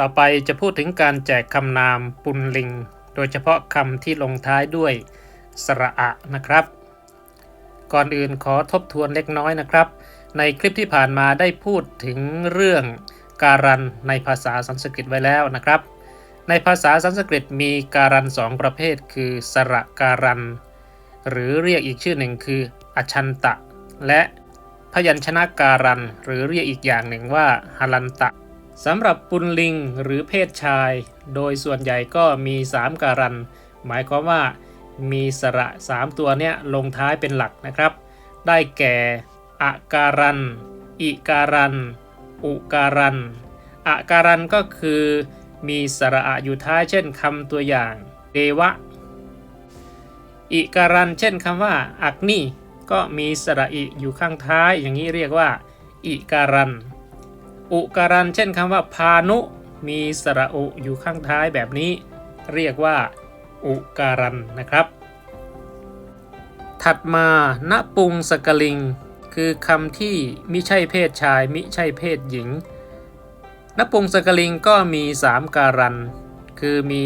ต่อไปจะพูดถึงการแจกคำนามปุนลิง โดยเฉพาะคำที่ลงท้ายด้วยสระอะนะครับ ก่อนอื่นขอทบทวนเล็กน้อยนะครับ ในคลิปที่ผ่านมาได้พูดถึงเรื่องการันในภาษาสันสกฤตไว้แล้วนะครับ ในภาษาสันสกฤตมีการันสองประเภท คือสระการัน หรือเรียกอีกชื่อหนึ่งคืออชันตะ และพยัญชนะการัน หรือเรียกอีกอย่างหนึ่งว่าฮารันตะ สำหรับปุนลิงหรือเพศชาย โดยส่วนใหญ่ก็มี 3 การัน หมายความว่ามีสระ 3 ตัวเนี้ยลงท้ายเป็นหลักนะครับ ได้แก่อาการัน อิการัน อุการันอาการันก็คือมีสระอะอยู่ท้ายเช่นคำตัวอย่างเดวะ อิการันเช่นคำว่า อักนิก็มีสระอิอยู่ข้างท้ายอย่างนี้เรียกว่า อิการัน อุการัน เช่นคำว่าพานุ มีสระอุอยู่ข้างท้ายแบบนี้ เรียกว่า อุการันนะครับ ถัดมาณปุงสกลิง คือคำที่มิใช่เพศชาย มิใช่เพศหญิงณปุงสกลิงก็มี 3 การัน คือมี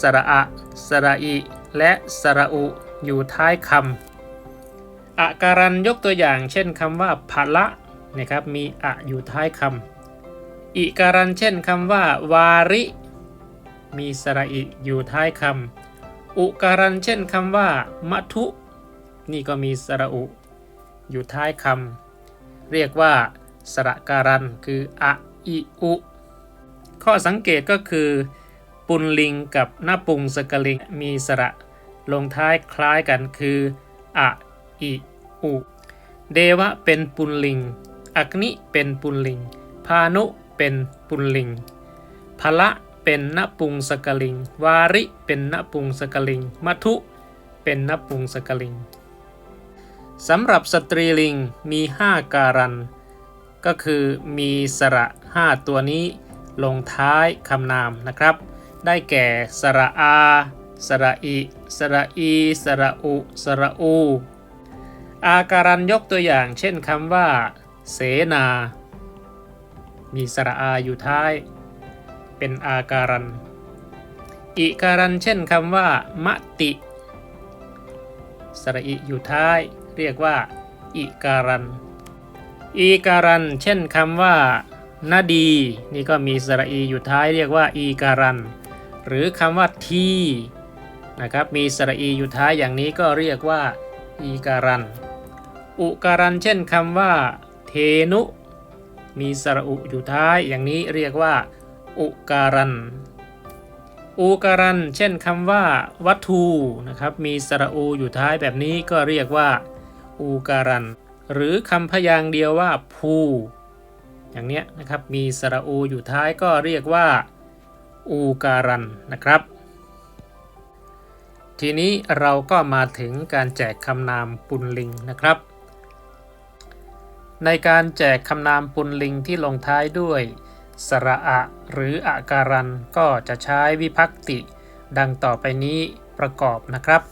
สระอะ สระอิ และสระอุอยู่ท้ายคำอาการันยกตัวอย่างเช่นคำว่าภละ นะครับมีอะอยู่ท้ายคำอิการันเช่นคำว่า วาริ มีสระอิอยู่ท้ายคำอุการันเช่นคำว่ามัทุ นี่ก็มีสระอุ อยู่ท้ายคำเรียกว่า สระการันคืออะอิอุข้อสังเกตก็คือ ปุนลิงกับหน้าปุงสกลิงมีสระลงท้ายคล้ายกันคืออะอิอุเดวะเป็นปุนลิง อักนิเป็นปุนลิง พานุเป็นปุนลิงพละเป็นนปุงสกลิง วาริเป็นนปุงสกลิง มัทุเป็นนปุงสกลิงสำหรับสตรีลิงมี 5 การัน ก็คือมีสระ 5 ตัวนี้ลงท้ายคำนามนะครับ ได้แก่สระอา สระอิ สระอี สระอุ สระอู อาการันยกตัวอย่างเช่นคำว่า เสนา มีสระอาอยู่ท้าย เป็นอาการัน อิการันเช่นคำว่ามติ สระอิอยู่ท้าย เรียกว่า อิการัน อีการัน เช่นคำว่านาดี นี่ก็มีสระอีอยู่ท้ายเรียกว่า อีการัน หรือคำว่าทีนะครับ มีสระอีอยู่ท้ายอย่างนี้ก็เรียกว่า อีการัน อุการัน เช่นคำว่า เทนุ มีสระอุอยู่ท้ายอย่างนี้เรียกว่า อุการันอูการันเช่นคำว่า วัตถุนะครับ มีสระอูอยู่ท้ายแบบนี้ก็เรียกว่าอูการันหรือคำพยางค์เดียวว่าภูอย่างเนี้ยนะครับมีสระอูอยู่ท้ายก็เรียกว่า อูการันนะครับ ทีนี้เราก็มาถึงการแจกคำนามปุนลิงนะครับ ในการแจกคำนามปุนลิงที่ลงท้ายด้วย สระอะหรืออาการันก็จะใช้วิภักติ ดังต่อไปนี้ประกอบนะครับ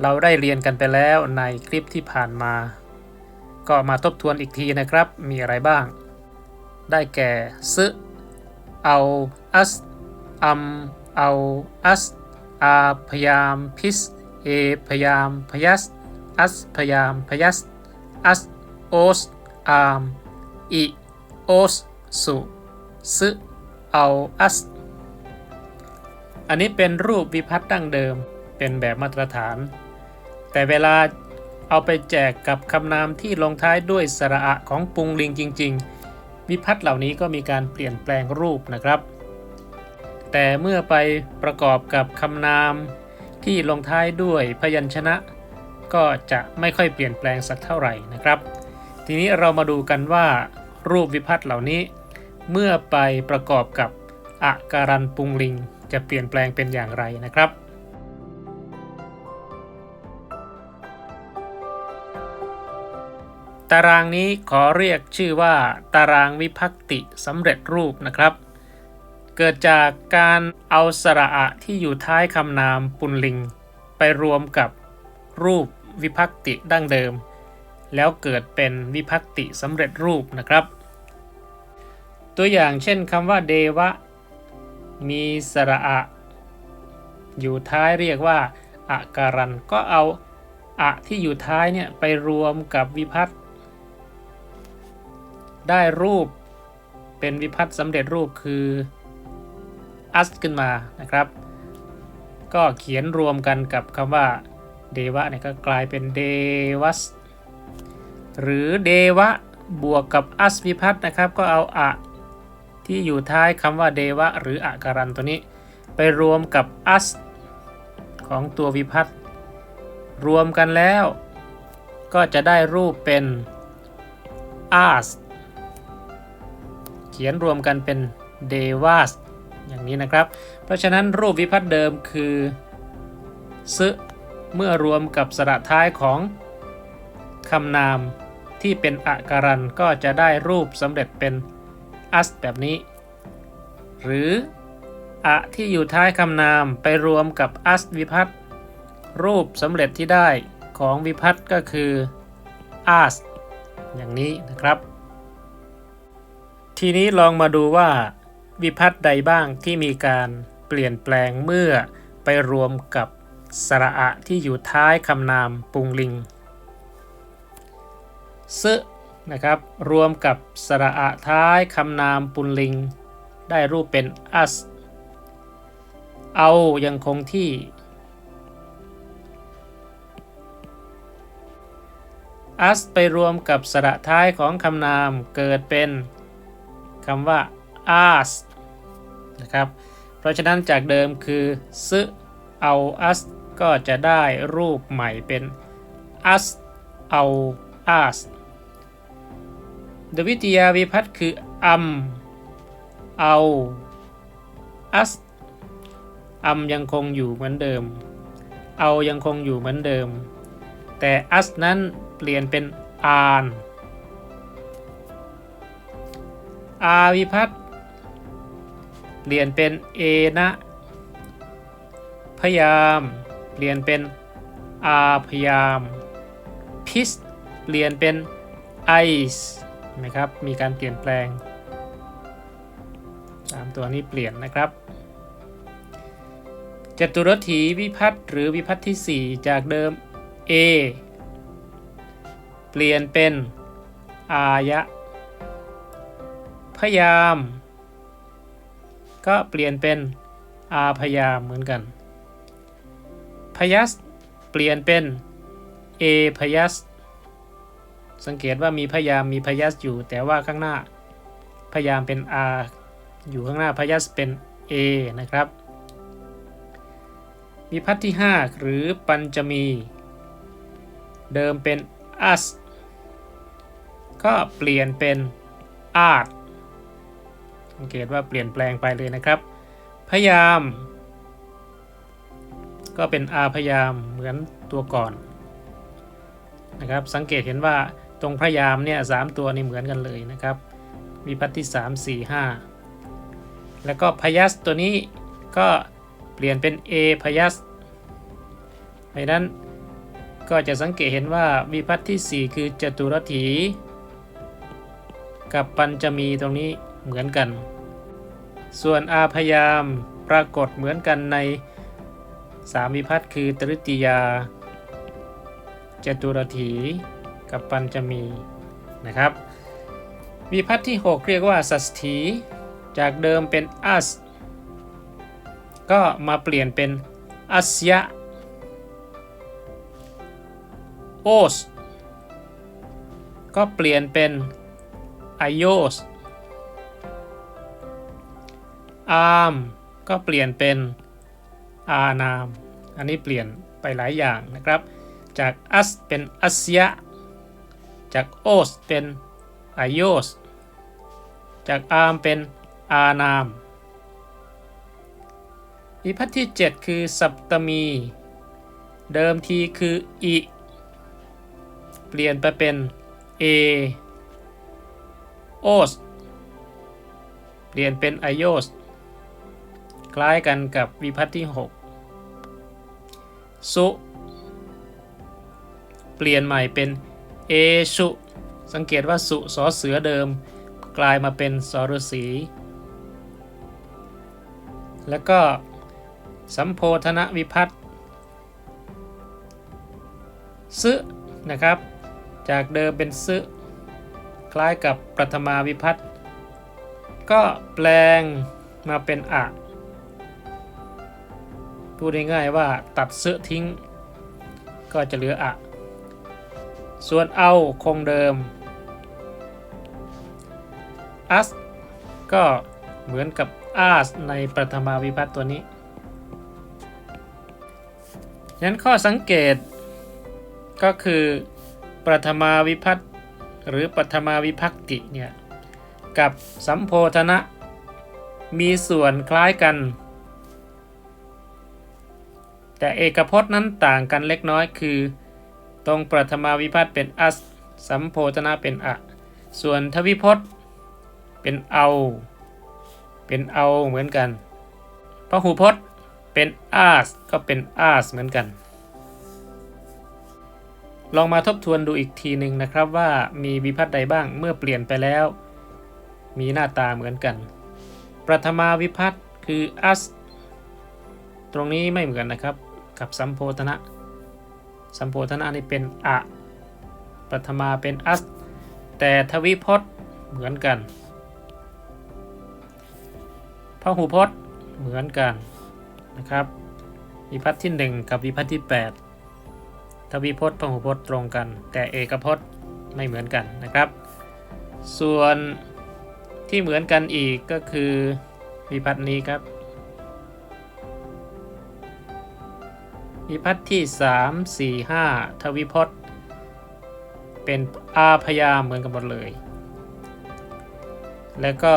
เราได้เรียนกันไปแล้วในคลิปที่ผ่านมา ก็มาทบทวนอีกทีนะครับมีอะไรบ้าง ได้แก่ซึเอาอัสอัมเอาอัสอาพยามพิสเอพยามพยัสอัสพยามพยัสอัส โอสอามอิโอสสุซึเอาอัสอันนี้เป็นรูปวิพัฒน์ดั้งเดิมเป็นแบบมาตรฐาน แต่เวลาเอาไปแจกกับคำนามที่ลงท้ายด้วยสระอะของปุงลิงจริง ๆ วิพัฒน์เหล่านี้ก็มีการเปลี่ยนแปลงรูปนะครับ แต่เมื่อไปประกอบกับคำนามที่ลงท้ายด้วยพยัญชนะ ก็จะไม่ค่อยเปลี่ยนแปลงสักเท่าไหร่นะครับ ทีนี้เรามาดูกันว่ารูปวิพัฒน์เหล่านี้ เมื่อไปประกอบกับอาการันปุงลิง จะเปลี่ยนแปลงเป็นอย่างไรนะครับตารางนี้ขอเรียกชื่อว่า ตารางวิภักติสำเร็จรูปนะครับ เกิดจากการเอาสระอะที่อยู่ท้ายคำนามปุนลิง ไปรวมกับรูปวิภักติดั้งเดิม แล้วเกิดเป็นวิภักติสำเร็จรูปนะครับ ตัวอย่างเช่นคำว่าเดวะ มีสระอะ อยู่ท้ายเรียกว่าอาการันก็เอาอะที่อยู่ท้ายเนี่ยไปรวมกับวิพัตได้รูปเป็นวิพัตสำเร็จรูปคืออัสขึ้นมานะครับ ก็เขียนรวมกันกับคำว่าเดวะเนี่ยก็กลายเป็นเดวัส หรือเดวะบวกกับอัสวิพัตนะครับ ก็เอาอะที่อยู่ท้ายคำว่าเดวะหรืออาการันตัวนี้ ไปรวมกับอัสของตัววิพัตรวมกันแล้ว ก็จะได้รูปเป็น as เขียนรวมกันเป็น devas อย่างนี้นะครับ เพราะฉะนั้นรูปวิพัตน์เดิมคือซึเมื่อรวมกับสระท้ายของคำนาม ที่เป็นอาการันก็จะได้รูปสำเร็จเป็น as แบบนี้ หรืออะที่อยู่ท้ายคำนามไปรวมกับ as วิพัตรูปสำเร็จที่ได้ของวิพัตก็คือ as อย่างนี้นะครับ ทีนี้ลองมาดูว่า วิพัตใดบ้างที่มีการเปลี่ยนแปลงเมื่อไปรวมกับสระอะที่อยู่ท้ายคำนามปุงลิง ซึนะครับรวมกับสระอะท้ายคำนามปุลลิง ได้รูปเป็น as เอายังคงที่ as ไปรวมกับสระท้ายของคำนามเกิดเป็นคำว่า as นะครับ เพราะฉะนั้นจากเดิมคือซึเอา as ก็จะได้รูปใหม่เป็น as เอา as ดวิทยาวิพัตน์คือ am เอา as อัมยังคงอยู่เหมือนเดิม เอายังคงอยู่เหมือนเดิม แต่ as นั้นเปลี่ยนเป็น an อาวิพัตน์เปลี่ยนเป็นเอนะพยายาม เปลี่ยนเป็นอาพยายาม พิส เปลี่ยนเป็นไอซ์ นะครับ มีการเปลี่ยนแปลง3ตัวนี้เปลี่ยนนะครับจตุรถีวิพัตน์หรือวิพัตน์ที่ 4 จากเดิม A เปลี่ยนเป็น อายะ พยายามก็เปลี่ยนเป็นอาพยายามเหมือนกัน พยัส เปลี่ยนเป็น เอพยัส สังเกตว่ามีพยายามมีพยัสอยู่ แต่ว่าข้างหน้าพยายามเป็น R อยู่ข้างหน้าพยัสเป็น A นะครับ มีพัทที่ 5 หรือปัญจมี เดิมเป็น us ก็เปลี่ยนเป็น art สังเกตว่าเปลี่ยนแปลงไปเลยนะครับ พยายาม ก็เป็น R พยายามเหมือนตัวก่อนนะครับ สังเกตเห็นว่า ตรงพยายามเนี่ยสตัวนี่เหมือนกันเลยนะครับมีพัทที่ 3 4 5 แล้วก็พยัสตัวนี้ก็เปลี่ยนเป็น A พยัสดังนั้นก็จะสังเกตเห็นว่าวิพัตที่ 4 คือจตุรถี กับปัญจมีตรงนี้เหมือนกัน ส่วนอาพยายามปรากฏเหมือนกันใน3วิพัตคือตริติยาจตุรถี กับปัญจมีนะครับ วิพัตที่ 6 เรียกว่าสัสถีจากเดิมเป็นอัสก็มาเปลี่ยนเป็นอัสยะโอสก็เปลี่ยนเป็นอโอสอาร์มก็เปลี่ยนเป็นอานาม อันนี้เปลี่ยนไปหลายอย่างนะครับ จากอัสเป็นอัสยะ จากโอสเป็นไอโอส จากอาร์มเป็นอานามวิพัฒน์ที่ 7 คือสัปตมี เดิมทีคืออิเปลี่ยนไปเป็นเอโอส เปลี่ยนเป็นไอโอส คล้ายกันกับวิพัฒน์ที่ 6 สุ เปลี่ยนใหม่เป็น เอชุ สังเกตว่าสุสอเสือเดิม กลายมาเป็นสรสีแล้วก็สัมโพธนวิพัตน์ซึนะครับ จากเดิมเป็นซึคล้ายกับประธมาวิพัตน์ก็แปลงมาเป็นอะพูดง่ายๆว่าตัดซึทิ้ง ก็จะเหลืออะ ส่วนเอาคงเดิม as ก็เหมือนกับ as ในประธมาวิพัตน์ตัวนี้ฉะนั้นข้อสังเกตก็คือประธมาวิพัตน์หรือปัทมาวิภักติเนี่ยกับสัมโพธนะ มีส่วนคล้ายกัน แต่เอกพจน์นั้นต่างกันเล็กน้อยคือ ตรงประธมาวิพัตน์เป็นอัสสัมโพธนะเป็นอะ ส่วนทวิพจน์เป็นเอา เป็นเอาเหมือนกันพระหูพจน์เป็นอาสก็เป็นอาสเหมือนกัน ลองมาทบทวนดูอีกทีหนึ่งนะครับว่ามีวิพัตน์ใดบ้างเมื่อเปลี่ยนไปแล้ว มีหน้าตาเหมือนกัน ประธมาวิพัตน์คืออัสตรงนี้ไม่เหมือนนะครับกับสัมโพธนะ สัมโพธนะนี่เป็นอะประธมาเป็นอัส แต่ทวิพจน์เหมือนกันพหูพจน์เหมือนกันนะครับ วิพัฒน์ที่ 1 กับวิพัฒน์ที่ 8 ทวิพจน์พหูพจน์ตรงกัน แต่เอกพจน์ไม่เหมือนกันนะครับ ส่วนที่เหมือนกันอีกก็คือวิพัฒน์นี้ครับ วิพัฒน์ที่3 4 5ทวิพจน์ เป็นอาพยาเหมือนกันหมดเลย แล้วก็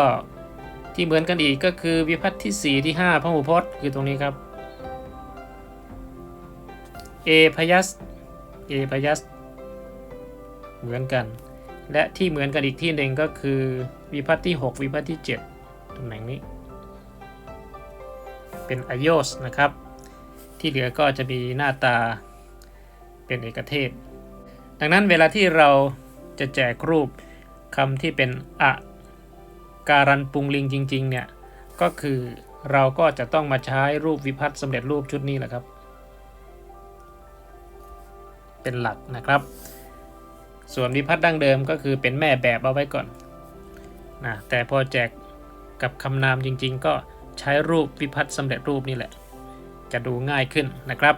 ที่เหมือนกันอีกก็คือวิพัฒน์ที่4ที่5พหูพจน์คือตรงนี้ครับ เอพยัส เอพยัส เหมือนกัน และที่เหมือนกันอีกที่หนึ่งก็คือวิพัฒน์ที่6วิพัฒน์ที่7ตำแหน่งนี้ เป็นอโยสนะครับ ที่เหลือก็จะมีหน้าตาเป็นเอกเทศ ดังนั้นเวลาที่เราจะแจกรูปคำที่เป็นอะการันปุงลิงจริง ๆ เนี่ย ก็คือเราก็จะต้องมาใช้รูปวิพัฒน์สำเร็จรูปชุดนี้แหละครับ เป็นหลักนะครับ ส่วนวิพัฒน์ดั้งเดิมก็คือเป็นแม่แบบเอาไว้ก่อนนะแต่พอแจกกับคำนามจริง ๆ ก็ใช้รูปวิพัฒน์สำเร็จรูปนี่แหละ จะดูง่ายขึ้นนะครับ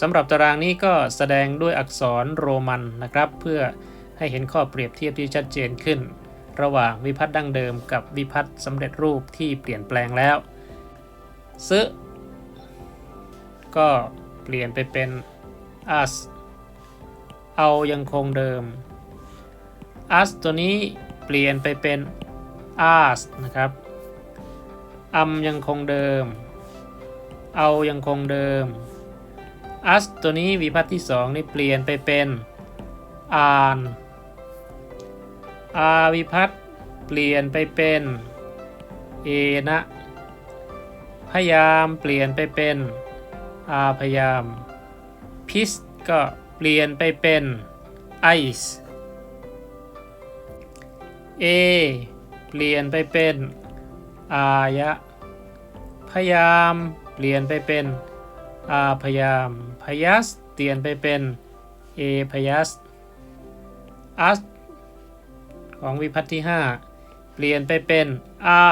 สำหรับตารางนี้ก็แสดงด้วยอักษรโรมันนะครับ เพื่อให้เห็นข้อเปรียบเทียบที่ชัดเจนขึ้น ระหว่างวิพัฒน์ดั้งเดิมกับวิพัฒน์สำเร็จรูปที่เปลี่ยนแปลงแล้วซึก็เปลี่ยนไปเป็น us เอายังคงเดิม us ตัวนี้เปลี่ยนไปเป็น us นะครับ อัมยังคงเดิม เอายังคงเดิม us ตัวนี้วิพัฒน์ที่2นี่เปลี่ยนไปเป็น an อาวิพัตเปลี่ยนไปเป็นเอนะพยายามเปลี่ยนไปเป็นอาพยามพิสก็เปลี่ยนไปเป็นไอซ์เอเปลี่ยนไปเป็นอายะพยายาม เปลี่ยนไปเป็นอาพยามพยัสเปลี่ยนไปเป็นเอพยัสอัสของวิพัฒน์ที่ 5 เปลี่ยนไปเป็นอา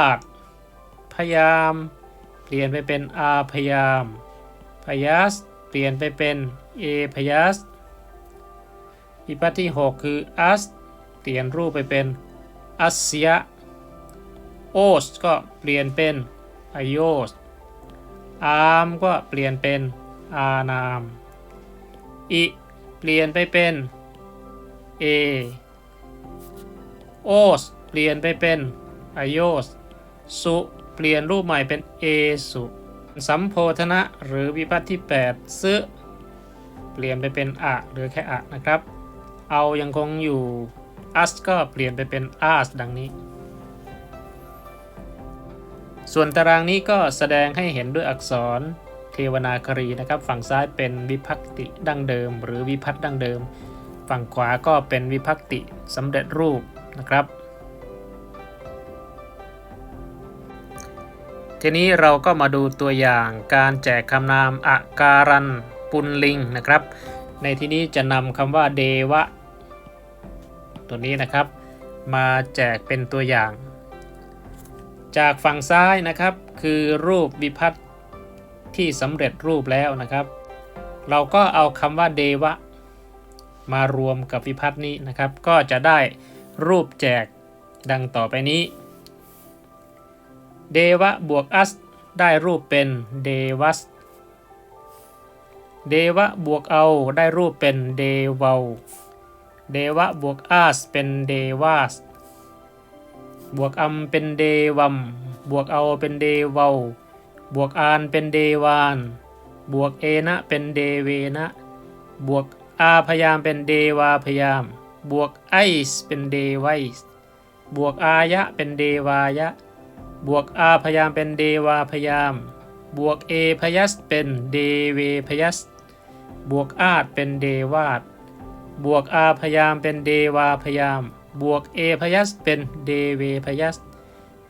พยายามเปลี่ยนไปเป็นอาพยายามพยัสเปลี่ยนไปเป็นเอพยัสวิพัฒน์ที่ 6 คืออัสเปลี่ยนรูปไปเป็นอัสยะโอสก็เปลี่ยนเป็นอโยส อามก็เปลี่ยนเป็นอานาม อิเปลี่ยนไปเป็นเอโอสเปลี่ยนไปเป็นอโอสสุเปลี่ยนรูปใหม่เป็นเอสุสัมโพธนะหรือวิพัฒน์ที่8ซึเปลี่ยนไปเป็นอะหรือแค่อะนะครับ เอายังคงอยู่อัสก็เปลี่ยนไปเป็นอาสดังนี้ ส่วนตารางนี้ก็แสดงให้เห็นด้วยอักษรเทวนาครีนะครับ ฝั่งซ้ายเป็นวิพักติดั้งเดิม หรือวิพัตดั้งเดิม ฝั่งขวาก็เป็นวิพักติสำเร็จรูปนะครับ ทีนี้เราก็มาดูตัวอย่างการแจกคำนามอาการันปุลลิงนะครับ ในที่นี้จะนำคำว่าเดวะ ตัวนี้นะครับ มาแจกเป็นตัวอย่าง จากฝั่งซ้ายนะครับ คือรูปวิพัฒน์ที่สำเร็จรูปแล้วนะครับ เราก็เอาคำว่าเดวะ มารวมกับวิพัฒน์นี้นะครับ ก็จะได้รูปแจกดังต่อไปนี้ เดวะบวกอัสได้รูปเป็นเดวัสเดวะบวกเอาได้รูปเป็นเดวาเดวะบวกอาสเป็นเดวาส บวกอัมเป็นเดวัม บวกเอาเป็นเดวาบวกอานเป็นเดวาน บวกเอนะเป็นเดเวนะ บวกอาพยามเป็นเดวาพยาม บวกไอส์เป็นเดไวส์บวกอายะเป็นเดวายะ บวกอาพยามเป็นเดวาพยาม บวกเอพยัสเป็นเดเวพยัส บวกอาดเป็นเดวาด บวกอาพยามเป็นเดวาพยาม บวก เอพยัสเป็นเดเวพยัส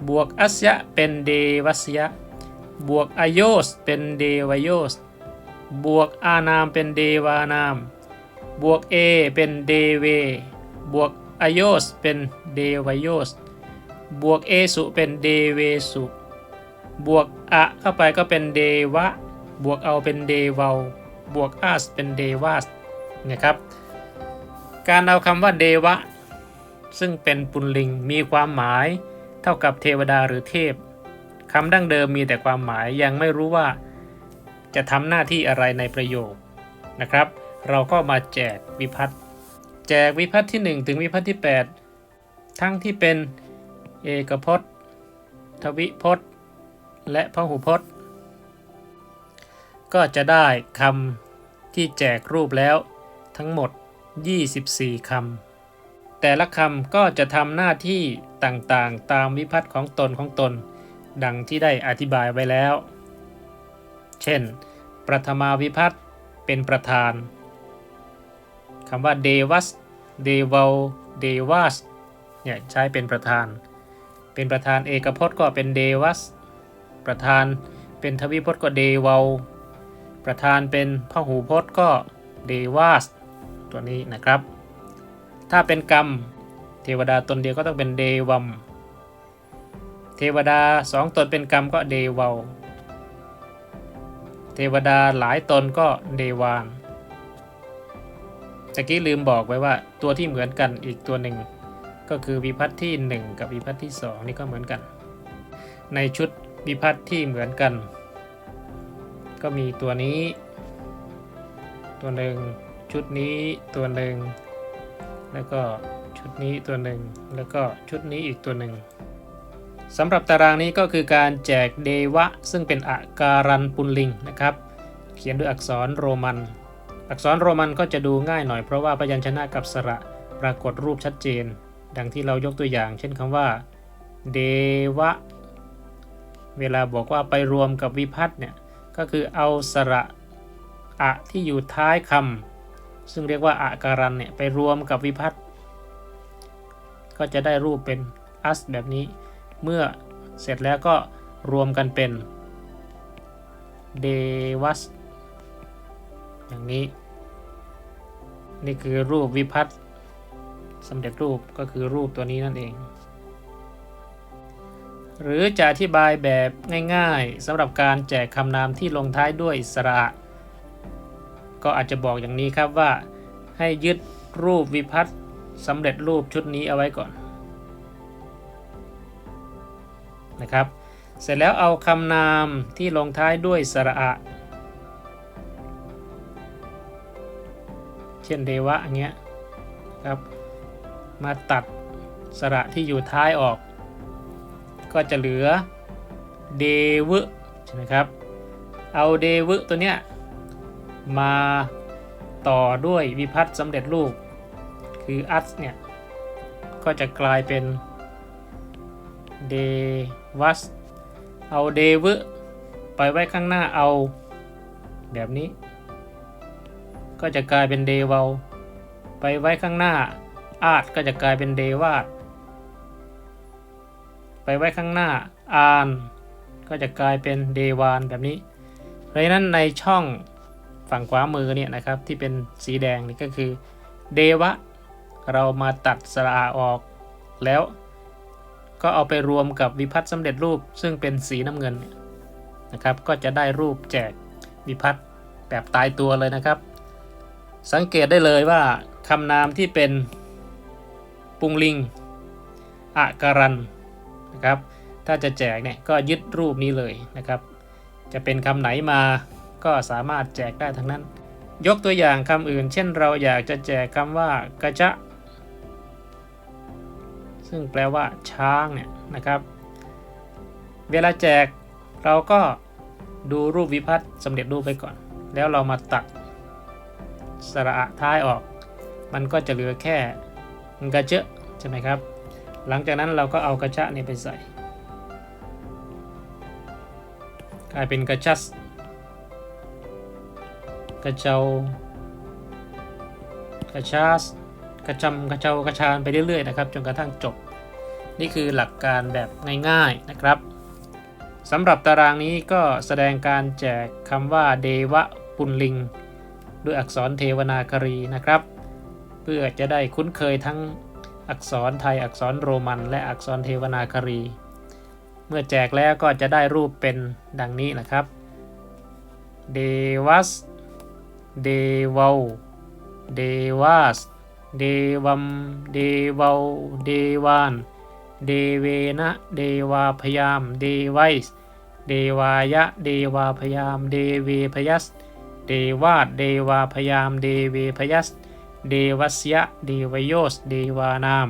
บวกอัสยะเป็นเดวัสยะ บวกอโยสเป็นเดวโยส บวกอานามเป็นเดวานาม บวกเอเป็นเดเว บวกอโยสเป็นเดวโยส บวกเอสุเป็นเดเวสุ บวกอะเข้าไปก็เป็นเดวะ บวกเอาเป็นเดวาบวกอาสเป็นเดวาสนะครับ การเอาคำว่าเดวะ ซึ่งเป็นปุลลิงมีความหมาย เท่ากับเทวดาหรือเทพคำดั้งเดิมมีแต่ความหมายยังไม่รู้ว่า จะทำหน้าที่อะไรในประโยคนะครับ เราก็มาแจกวิพัฒน์แจกวิพัฒน์ที่ 1 ถึงวิพัฒน์ที่ 8 ทั้งที่เป็นเอกพจน์ ทวิพจน์ และพหูพจน์ ก็จะได้คำที่แจกรูปแล้วทั้งหมด 24คำ แต่ละคำก็จะทำหน้าที่ต่างๆ ตามวิพัฒน์ของตนของตน ดังที่ได้อธิบายไว้แล้ว เช่น ประธมาวิพัฒน์เป็นประธานคำว่าเดวัสเดวาเดวัสเนี่ยใช้เป็นประธาน เป็นประธานเอกพจน์ก็เป็นเดวัสประธานเป็นทวิพจน์ก็เดวาประธานเป็นพหูพจน์ก็เดวัสตัวนี้นะครับ ถ้าเป็นกรรม เทวดาตนเดียวก็ต้องเป็นเดวัม เทวดาสองตนเป็นกรรมก็เดวาเทวดาหลายตนก็เดวานตะกี้ลืมบอกไว้ว่าตัวที่เหมือนกันอีกตัวหนึ่ง ก็คือวิพัฒน์ที่ 1 กับวิพัฒน์ที่ 2 นี่ก็เหมือนกัน ในชุดวิพัฒน์ที่เหมือนกัน ก็มีตัวนี้ ตัวหนึ่งชุดนี้ตัวหนึ่ง แล้วก็ชุดนี้ตัวหนึ่งแล้วก็ชุดนี้อีกตัวหนึ่งสำหรับตารางนี้ก็คือการแจกเดวะ ซึ่งเป็นอาการันปุลลิงนะครับ เขียนด้วยอักษรโรมัน อักษรโรมันก็จะดูง่ายหน่อยเพราะว่าพยัญชนะกับสระปรากฏรูปชัดเจน ดังที่เรายกตัวอย่าง เช่นคำว่าเดวะ เวลาบอกว่าไปรวมกับวิพัฒน์เนี่ยก็คือเอาสระอะที่อยู่ท้ายคำ ซึ่งเรียกว่าอาการันเนี่ยไปรวมกับวิพัฒน์ก็จะได้รูปเป็นอัสแบบนี้ เมื่อเสร็จแล้วก็รวมกันเป็นเดวัสอย่างนี้ นี่คือรูปวิพัฒน์สำเร็จรูปก็คือรูปตัวนี้นั่นเอง หรือจะอธิบายแบบง่ายๆสำหรับการแจกคำนามที่ลงท้ายด้วยสระ ก็อาจจะบอกอย่างนี้ครับว่า ให้ยึดรูปวิพัฒน์สำเร็จรูปชุดนี้เอาไว้ก่อนนะครับ เสร็จแล้วเอาคำนามที่ลงท้ายด้วยสระอะ เช่นเดวะอย่างเงี้ยครับมาตัดสระที่อยู่ท้ายออก ก็จะเหลือเดวะใช่ไหมครับ เอาเดวะตัวเนี้ย มาต่อด้วยวิพัฒน์สำเร็จรูป คืออัสเนี่ย ก็จะกลายเป็นเดวัสเอาเดวไปไว้ข้างหน้าเอา แบบนี้ ก็จะกลายเป็นเดวาไปไว้ข้างหน้า อาดก็จะกลายเป็นเดวาดไปไว้ข้างหน้า อาน ก็จะกลายเป็นเดวานแบบนี้เพราะนั้นในช่อง ฝั่งขวามือเนี่ยนะครับที่เป็นสีแดงนี่ก็คือเดวะ เรามาตัดสระอาออกแล้วก็เอาไปรวมกับวิพัฒน์สำเร็จรูปซึ่งเป็นสีน้ำเงินนะครับ ก็จะได้รูปแจกวิพัฒน์แบบตายตัวเลยนะครับ สังเกตได้เลยว่าคำนามที่เป็นปุงลิงอะการันนะครับ ถ้าจะแจกเนี่ยก็ยึดรูปนี้เลยนะครับ จะเป็นคำไหนมา ก็สามารถแจกได้ทั้งนั้น ยกตัวอย่างคำอื่น เช่นเราอยากจะแจกคำว่ากระจะ ซึ่งแปลว่าช้างเนี่ยนะครับ เวลาแจกเราก็ดูรูปวิพัฒน์สำเร็จรูปไปก่อน แล้วเรามาตัดสระอะท้ายออก มันก็จะเหลือแค่กระเจะใช่ไหมครับ หลังจากนั้นเราก็เอากระชะนี่ไปใส่ กลายเป็นกระชัส กระเจ้ากระชาสกระจำกระเจ้ากระชานไปเรื่อยๆนะครับจนกระทั่งจบ นี่คือหลักการแบบง่ายๆนะครับสำหรับตารางนี้ก็แสดงการแจกคำว่าเดวะปุลลิง ด้วยอักษรเทวนาครีนะครับ เพื่อจะได้คุ้นเคยทั้งอักษรไทยอักษรโรมัน และอักษรเทวนาครี เมื่อแจกแล้วก็จะได้รูปเป็นดังนี้นะครับ เดวัส เดวาเดวัสเดวัม เดวาเดวาน เดเวนะ เดวาพยาม เดไวส์เดวายะ เดวาพยาม เดเวพยัส เดวาดเดวาพยาม เดเวพยัส เดวัสยะ เดวโยส เดวานาม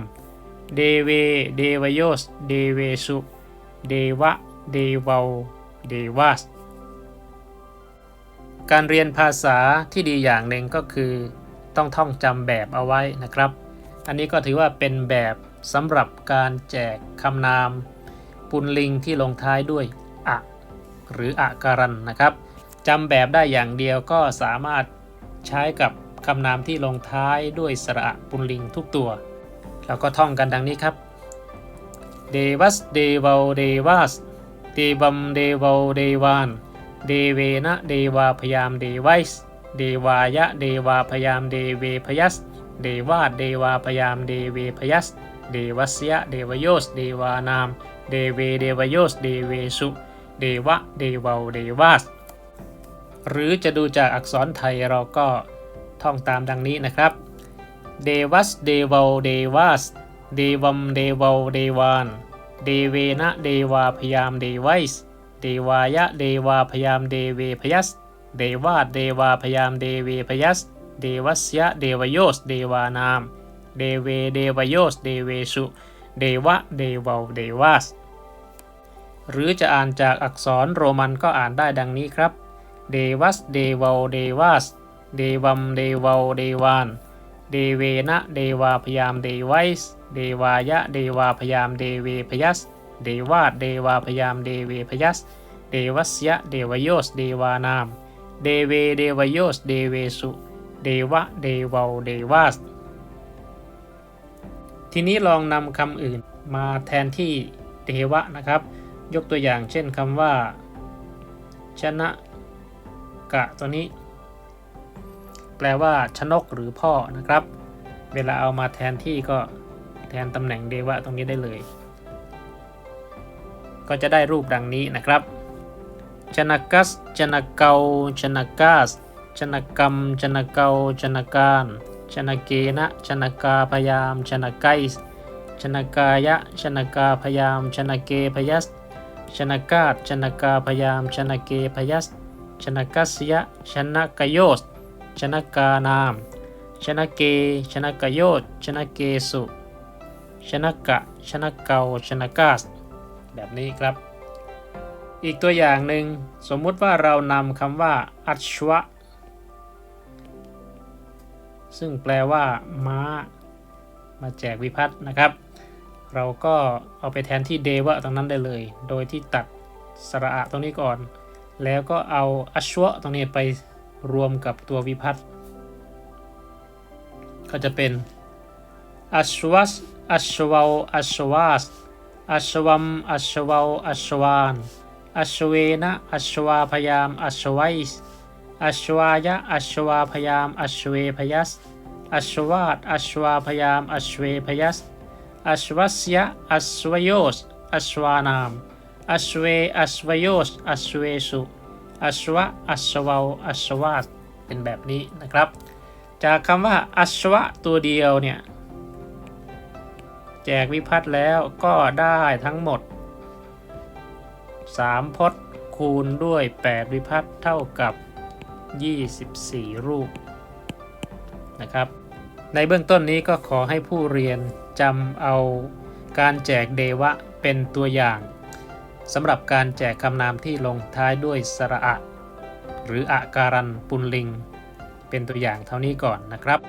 เดเว เดวโยส เดเวสุ เดวะ เดวาเดวัส การเรียนภาษาที่ดีอย่างหนึ่งก็คือ ต้องท่องจำแบบเอาไว้นะครับ อันนี้ก็ถือว่าเป็นแบบสำหรับการแจกคำนาม ปุนลิงที่ลงท้ายด้วยอะหรืออะการันนะครับจำแบบได้อย่างเดียวก็สามารถใช้กับคำนามที่ลงท้ายด้วยสระปุนลิงทุกตัวเราก็ท่องกันดังนี้ครับเดวัสเดวาเดวัสเดบัมเดวาเดวาน เดเวนะเดวาพยามเดไวส์เดวายะเดวาพยามเดเวพยัสเดวาเดวาพยามเดเวพยัสเดวัสยะเดวโยสเดวานาม เดเวเดวโยสเดเวสุเดวะเดวาเดวาสหรือจะดูจากอักษรไทยเราก็ท่องตามดังนี้นะครับ เดวัสเดวาเดวาสเดวัมเดวาเดวาน เดเวนะเดวาพยามเดไวส์ เดวายะเดวาพยามเดเวพยัส เดวาเดวาพยามเดเวพยัส เดวัสยะเดวโยส เดวานาม เดเวเดวโยส เดเวสุ เดวะเดวาเดวาส หรือจะอ่านจากอักษรโรมันก็อ่านได้ดังนี้ครับ เดวัส เดวาเดวาส เดวัม เดวาเดวาน เดเวนะ เดวาพยามเดไวส์ เดวายะ เดวาพยามเดเวพยัส เดวาเดวาพยามเดเวพยัส เดวัสยะเดวโยส เดวานาม เดเวเดวโยส เดเวสุ เดวะ เดวาเดวาส ทีนี้ลองนำคำอื่นมาแทนที่เดวะนะครับ ยกตัวอย่างเช่นคำว่า ชนะกะตัวนี้ แปลว่าชนกหรือพ่อนะครับ เวลาเอามาแทนที่ก็แทนตำแหน่งเดวะตรงนี้ได้เลย ก็จะได้รูปดังนี้นะครับชนกัสชนเกาชนกัสชนกรรมชนเกาชนการชนเกนะชนกาพยามชนไกส์ชนกายะชนกาพยามชนเกพยัสชนกาตชนกาพยามชนเกพยัสชนกัสยะชนกโยสชนกานามชนเกชนกโยสชนเกสุชนกะชนเกาชนกาส แบบนี้ครับ อีกตัวอย่างหนึ่งสมมุติว่าเรานำคำว่า อัชวะ ซึ่งแปลว่า ม้า มาแจกวิพัฒน์นะครับ เราก็เอาไปแทนที่เดวะตรงนั้นได้เลย โดยที่ตัดสระอะตรงนี้ก่อน แล้วก็เอาอัชวะตรงนี้ไปรวมกับตัววิพัฒน์ก็จะเป็นอัชวัสอัชวาอัชวาส อัชวัมอัชวาอัชวานอชเวนะอชวาพยามอชวัยส์อชวายะอชวาพยามอชเวพยัสอชวาตอชวาพยามอชเวพยัสอชวัสยะอชวโยสอชวานามอชเวอชวโยสอชเวสุอชวะอชวาอชวาสเป็นแบบนี้นะครับ จากคำว่าอชวะตัวเดียวเนี่ย แจกวิพัฒน์แล้วก็ได้ทั้งหมด 3พจน์คูณด้วย 8 วิพัฒน์เท่ากับ 24 รูปนะครับ ในเบื้องต้นนี้ก็ขอให้ผู้เรียนจำเอาการแจกเดวะเป็นตัวอย่างสำหรับการแจกคำนามที่ลงท้ายด้วยสระอะ หรืออาการันปุลลิง เป็นตัวอย่างเท่านี้ก่อนนะครับ